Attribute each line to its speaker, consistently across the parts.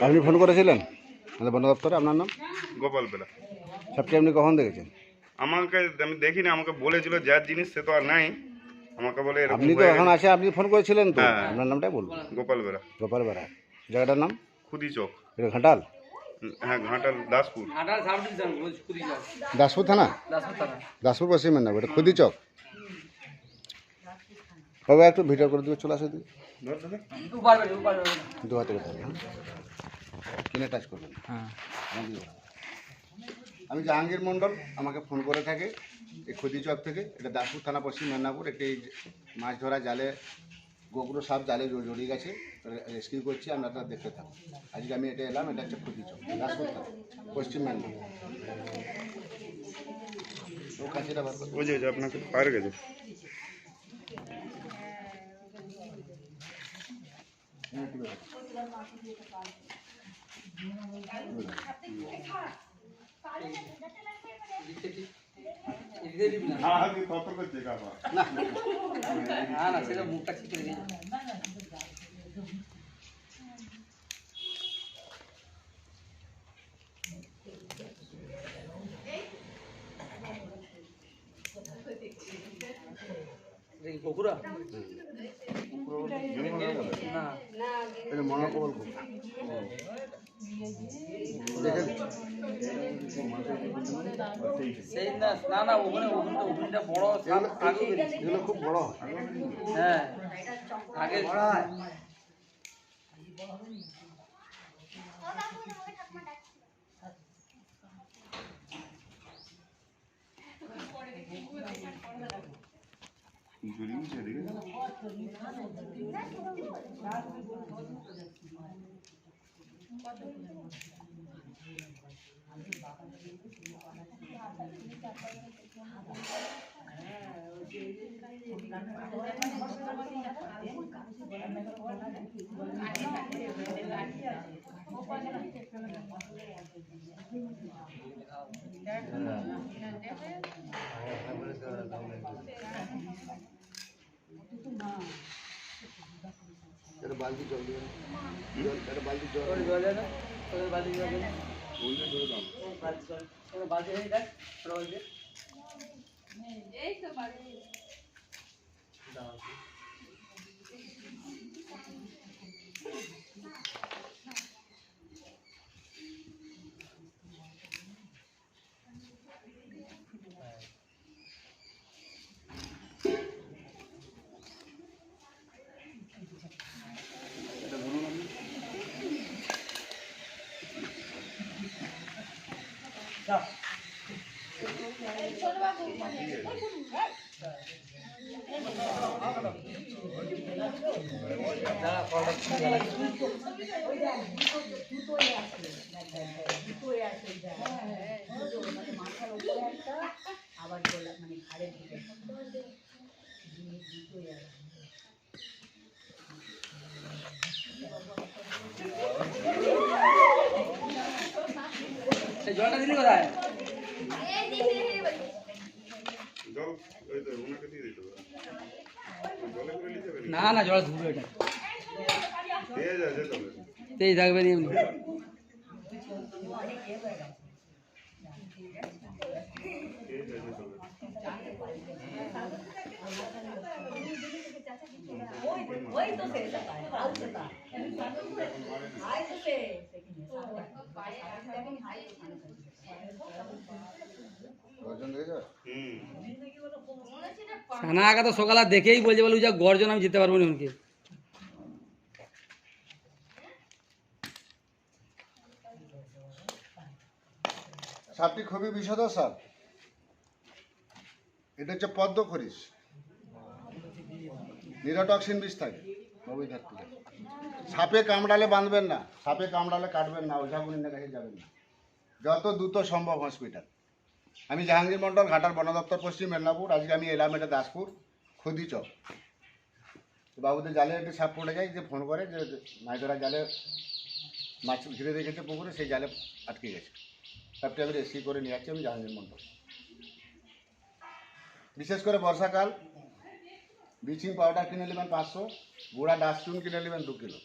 Speaker 1: আপনি ফোন করেছিলেন? বন দপ্তরে আপনার নাম?
Speaker 2: গোপাল বেলা।
Speaker 1: সাপটি আপনি কখন দেখেছেন?
Speaker 2: আমাকে আমি দেখিনি আমাকে বলেছিল যার জিনিস সে তো আর নাই। আমাকে বলে
Speaker 1: আপনি তো এখন। আসে আপনি ফোন করেছিলেন তো?
Speaker 2: হ্যাঁ।
Speaker 1: আপনার নামটাই বলুন।
Speaker 2: গোপাল বেলা।
Speaker 1: গোপাল বেড়া জায়গাটার নাম?
Speaker 2: খুদি চোখ
Speaker 1: এটা ঘাটাল?
Speaker 2: হ্যাঁ ঘাটাল দাসপুর।
Speaker 1: দাসপুর থানা।
Speaker 3: দাসপুর
Speaker 1: পশ্চিম মেদিনীপুর এটা খুদি চক। বাবা একটু ভিডিও করে দিবে চলে আসে দিদি
Speaker 2: ধর
Speaker 3: দু
Speaker 1: হাতে হ্যাঁ? কিনে টাচ করবেন।
Speaker 3: হ্যাঁ।
Speaker 1: আমি জাহাঙ্গীর মণ্ডল আমাকে ফোন করে থাকে এই খুদি চক থেকে। এটা দাসপুর থানা পশ্চিম মেদিনীপুর একটি মাছ ধরা জালে গোগরো সাপ জালে জড়িয়ে গেছে। রেস্কিউ করছি আমরা তা দেখতে থাকব। আজকে আমি এটা এলাম এটা হচ্ছে খুদি চক দাসপুর থানা পশ্চিম মেদিনীপুর। ও
Speaker 2: যে আপনাকে পার গেছে
Speaker 3: এদিকে দিবি না
Speaker 2: হ্যাঁ হ্যাঁ কত করছে কাপা
Speaker 3: না না সেটা মুখটা ঠিক করে দিয়ে এটা কি বগুড়া? না
Speaker 1: এটা মনোকবল খুব
Speaker 3: বড়। হ্যাঁ। আগে
Speaker 1: এগুলো খুব বড় হয়
Speaker 3: হ্যাঁ আগে
Speaker 2: জড়িয়েছে এদিকে
Speaker 1: এটা বালতি জল দিয়ে জল এটা বালতি জল
Speaker 3: ওই জলে না ওই বালতি জলে না
Speaker 2: বললে ধরে দাও
Speaker 3: বালতি জল ওই বালতি হয়ে দেখ ছোট বালতি দাও। দাঁড়া, কলটা খুলে গেল। জলটা দিলি কোথায়
Speaker 2: জল ওই তো ওনাকে দিয়ে দিতে হবে জলে করে নিতে হবে
Speaker 3: না না জল ধুবে এটা
Speaker 2: দিয়ে যা যেতে হবে
Speaker 3: তেই থাকবে নি এমনি
Speaker 2: দিয়ে যা হবে
Speaker 1: গর্জন
Speaker 3: সানা আগা তো সকালে দেখেই বলছে বলে যা গর্জন আমি যেতে পারব না উনকে
Speaker 1: সাপটি খুবই বিষদ সাপ। এটা হচ্ছে পদ্ম খরিস নিরোটক্সিন বিষ থাকে থেকে। সাপে কামড়ালে বাঁধবেন না, সাপে কামড়ালে কাটবেন না ওঝাগুলিনের কাছে যাবেন না। যত দ্রুত সম্ভব হসপিটাল। আমি জাহাঙ্গীর মন্ডল ঘাটার বন দপ্তর, পশ্চিম মেদিনীপুর। আজকে আমি এলাম এটা দাসপুর, খুদি চক। বাবুদের জালে একটু সাপ পড়ে যায়, যে ফোন করে যে মাছ জালে মাছ ঘিরে রেখেছে পুকুরে, সেই জালে আটকে গেছে। সাপটি আমি রেস্কিউ করে নিয়ে যাচ্ছি আমি জাহাঙ্গীর মন্ডল। বিশেষ করে বর্ষাকাল ব্লিচিং পাউডার কিনে নেবেন পাঁচশো গুঁড়া ডাস্টবিন কিনে নেবেন দু কিলো।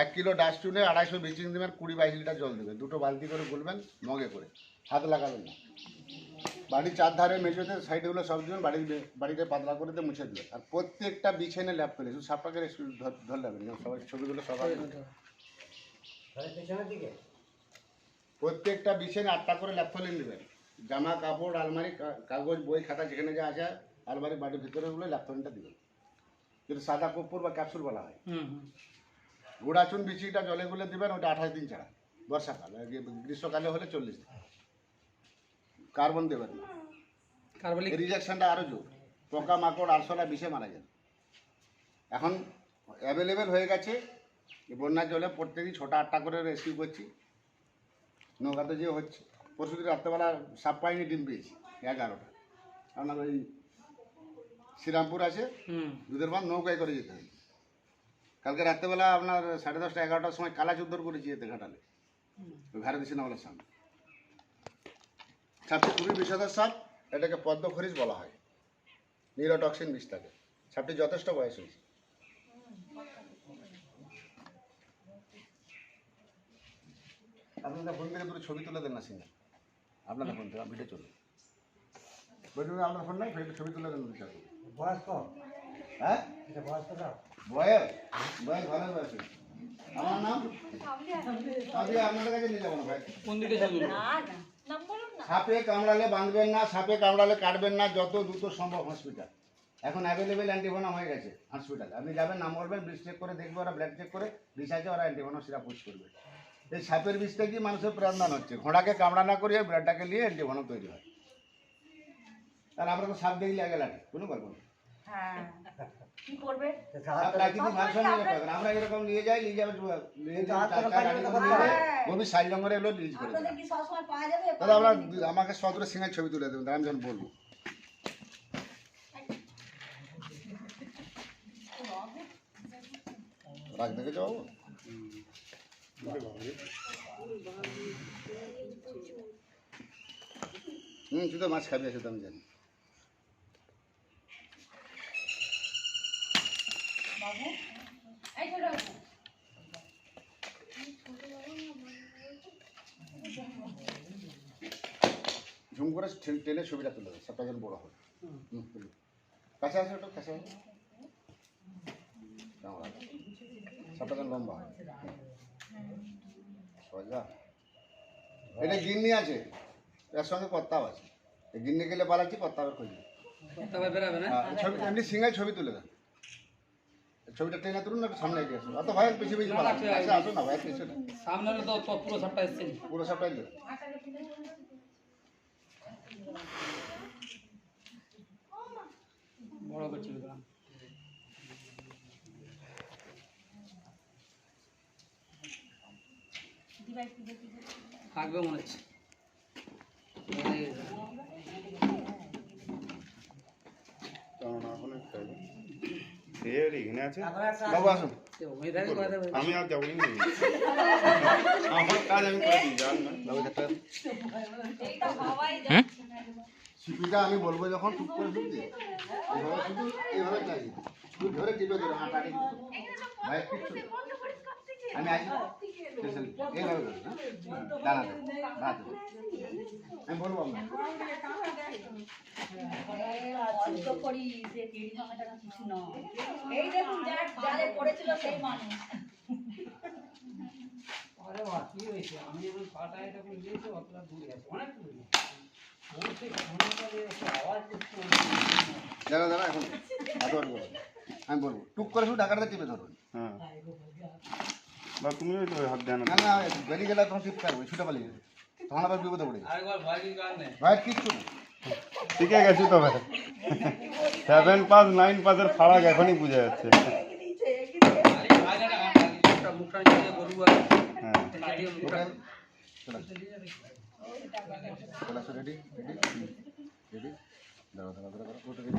Speaker 1: এক কিলো ডাস্টবিনে আড়াইশো ব্লিচিং দেবেন কুড়ি বাইশ লিটার জল দেবেন। দুটো বালতি করে গুলবেন মগে করে। হাত লাগাবেন না। বাড়ির চারধারে মেঝেতে সাইডগুলো সব দিবেন বাড়ির বাড়িতে পাতলা করে দিয়ে মুছে দেবেন। আর প্রত্যেকটা বিছানে ল্যাপ ফেলে শুধু সাপটাকে ধরে যাবেন সবাই ছবিগুলো সবাই প্রত্যেকটা বিছানে আটটা করে ল্যাপ ফেলে নেবেন। জামা কাপড় আলমারি কাগজ বই খাতা যেখানে যা আছে আলমারি বাড়ির ভিতরে গুলো ল্যাপ ফেলটা দিবেন। যেটা সাদা কর্পূর বা ক্যাপসুল বলা হয়। গুড়াচুন বিচিটা জলে গুলে দেবেন ওটা আঠাশ দিন ছাড়া বর্ষাকাল। গ্রীষ্মকালে হলে চল্লিশ দিন। কার্বন দেবেন না।
Speaker 3: কার্বলিক
Speaker 1: রিজেকশনটা আরও জোর। পোকা মাকড় আরশোলা বিষে মারা যাবে। এখন অ্যাভেলেবেল হয়ে গেছে। বন্যার জলে প্রত্যেকদিন ছটা আটটা করে রেস্কিউ করছি। নৌকাতে যে হচ্ছে। পরশুদিন রাত্রেবেলা সাপ পাইনি ডিম পেয়েছি এগারোটা। আপনার ওই শ্রীরামপুর আছে
Speaker 3: হুম।
Speaker 1: দুধের বাঁধ নৌকায় করে যেতে হয় কালকে রাত্রেবেলা আপনার সাড়ে দশটা এগারোটার সময় কালা চুদ্দর করেছি এতে ঘাটালে ওই ভারত সিনেমালের সামনে। সাপটি খুবই বিষাদার সাপ এটাকে পদ্ম খরিজ বলা হয় নিউরোটক্সিন বিষ থাকে সাপটি যথেষ্ট বয়স হয়েছে। আপনাদের ফোন থেকে ছবি তুলে দেন না সিঙ্গেল আপনাদের ফোন থেকে ভিডিও চলুন। বলুন আপনার ফোন নাই? ছবি তুলে দেন
Speaker 4: বয়স কম।
Speaker 1: হ্যাঁ?
Speaker 4: এটা বয়স কত?
Speaker 1: বয়ের ভালো বয়স আমার নাম? আমি আপনাদের কাছে নিয়ে যাব না ভাই।
Speaker 3: কোন দিকে যাব
Speaker 1: সাপে কামড়ালে বাঁধবেন না সাপে কামড়ালে কাটবেন না যত দ্রুত সম্ভব হসপিটাল এখন অ্যাভেলেবেল অ্যান্টিভেনম হয়ে গেছে হসপিটালে আপনি যাবেন নাম বলবেন বিষ চেক করে দেখবে ওরা ব্লাড চেক করে আছে ওরা অ্যান্টিভেনম সিরাপ পুশ করবে। এই সাপের বিষ থেকেই মানুষের প্রাণদান হচ্ছে? ঘোড়াকে কামড়া না করিয়ে ব্লাডটাকে নিয়ে অ্যান্টিভেনম তৈরি হয়। আর আমরা তো সাপ দেখলে আগে লাগে কোনো গল্প নেই।
Speaker 5: হ্যাঁ।
Speaker 1: ব্যাপার। আমরা এরকম নিয়ে যাই নিয়ে যাবে গভীর সাইজ রিলিজ করে দেয়।
Speaker 5: আপনাদের কি সবসময় পাওয়া যাবে?
Speaker 1: দাদা আমরা আমাকে সদরে সিঙ্গার ছবি তুলে দেবেন আমি যখন বলব। রাখ দেখে যাব হুম তুই তো মাছ খাবি আছে তো আমি জানি। ঝুম করে টেনে ছবিটা তুলে দেবে সবটা যেন বড় হয়। কাছে আসে ওটা কাছে কেমন যেন লম্বা হয়। সোজা। এটা গিন্নি আছে এর সঙ্গে কর্তাও আছে। গিন্নি গেলে
Speaker 3: তবে না?
Speaker 1: হ্যাঁ, ছবি এমনি সিঙ্গাই ছবি তুলে দেন। ছবিটা টেনে তুলুন না সামনে এগিয়ে আসুন। অত ভয়ের পিছিয়ে পিছিয়ে আসুন না ভয়ের পিছিয়ে
Speaker 3: সামনে তো পুরো সাপটা এসছে।
Speaker 1: পুরো সবটাই দেবে
Speaker 3: বড় করছিল গ্রাম থাকবে মনে হচ্ছে
Speaker 2: কেমন এখন খাইবে সে আর এখানে আছে
Speaker 4: তারপরে একটা
Speaker 1: বাবু আসুন
Speaker 3: ওই ধারে করে দেবে
Speaker 2: আমি আর যাবোই না। আমার কাজ আমি করে দিই জান না।
Speaker 1: সিপিটা আমি বলব যখন চুপ করে শুধু এইভাবে চাই ধরে টিপে ধরে হাঁটা ভাই কিচ্ছু আমি আছি। হ্যাঁ? আমি বলব
Speaker 4: আরে কি হয়েছে? যখন অতটা দূরে আছে, অনেক দূরে।
Speaker 1: দাঁড়া দাঁড়া এখন। আমি বলব টুক করে শুধু ঢাকাটা টিপে ধরুন।
Speaker 2: হ্যাঁ। বা তুমি ওই তো হাত দেন
Speaker 1: না। না বেরিয়ে গেলে তখন টিপ পারবে ছুটে পালিয়ে যাবে। তখন আবার বিপদে পড়ে যাবে।
Speaker 3: আরেকবার ভয় কি কারণে
Speaker 1: ভাই কিচ্ছু
Speaker 2: শিখে গেছি তো ভাই সেভেন পাস নাইন পাসের ফারাক এখনই বোঝা যাচ্ছে। হ্যাঁ।
Speaker 3: দিয়ে
Speaker 1: রেডি রেডি রেডি দাঁড়া দাঁড়া দাঁড়া ওটা রেডি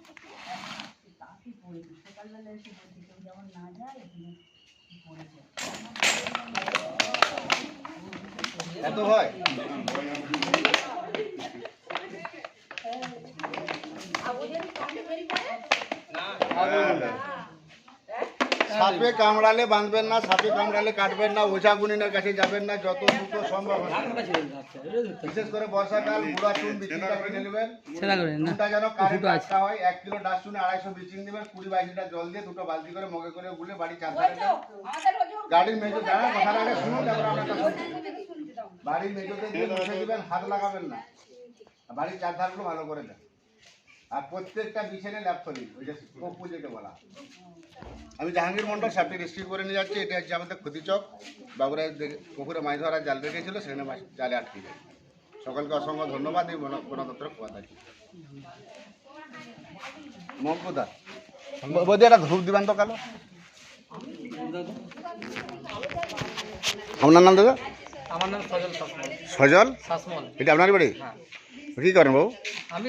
Speaker 2: আমি পারব না আমি পারব না বাসি নয় আমি পারব না
Speaker 1: এত হয় সাপে কামড়ালে বাঁধবেন না সাপে কামড়ালে কাটবেন না ওঝা গুনিনের কাছে যাবেন না যত দ্রুত সম্ভব। বিশেষ করে বর্ষাকাল বুড়া চুন বিচিটা কিনে নেবেন। চুনটা যেন কারেন্ট আটকা হয় এক কিলো ডাস্টুনে আড়াইশো বিচিং নেবেন কুড়ি বাইশ লিটার জল দিয়ে দুটো বালতি করে মগে করে গুলে বাড়ি চার গাড়ির মেজো দাঁড়া কথার আগে শুনুন তারপর আমরা কথা। বাড়ির মেজোতে দিয়ে মুছে দিবেন হাত লাগাবেন না। বাড়ির চার ধারগুলো ভালো করে দেন। আর প্রত্যেকটা বিছানে ল্যাপথলি ওই যে কপ্পু যেটা বলা। আমি জাহাঙ্গীর মন্ডল সাপটি রেস্কিউ করে নিয়ে যাচ্ছি এটা হচ্ছে আমাদের ক্ষতিচক বাবুরা পুকুরে মাছ ধরার জাল রেখেছিল সেখানে মাছ জালে আটকে যায়। সকলকে অসংখ্য ধন্যবাদ এই দপ্তর খোয়া থাকি মঙ্কুদা বৌদি একটা ধূপ দিবেন তো কালো। আপনার নাম দাদা?
Speaker 3: আমার নাম সজল
Speaker 1: সজল? এটা আপনার বাড়ি?
Speaker 3: হ্যাঁ।
Speaker 1: কী করেন বাবু?
Speaker 3: আমি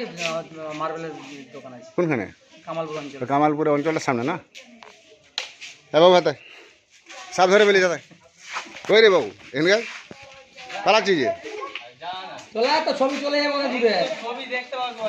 Speaker 3: মার্বেলের দোকান আছে।
Speaker 1: কোনখানে?
Speaker 3: কামালপুর অঞ্চল।
Speaker 1: তো অঞ্চলের সামনে না? হ্যাঁ বাবু হাতে সাপ ধরে বেলি যাবে কই রে বাবু এখানে পালাচ্ছি যে?
Speaker 3: চলে তো ছবি চলে যাব ছবি দেখতে পাবো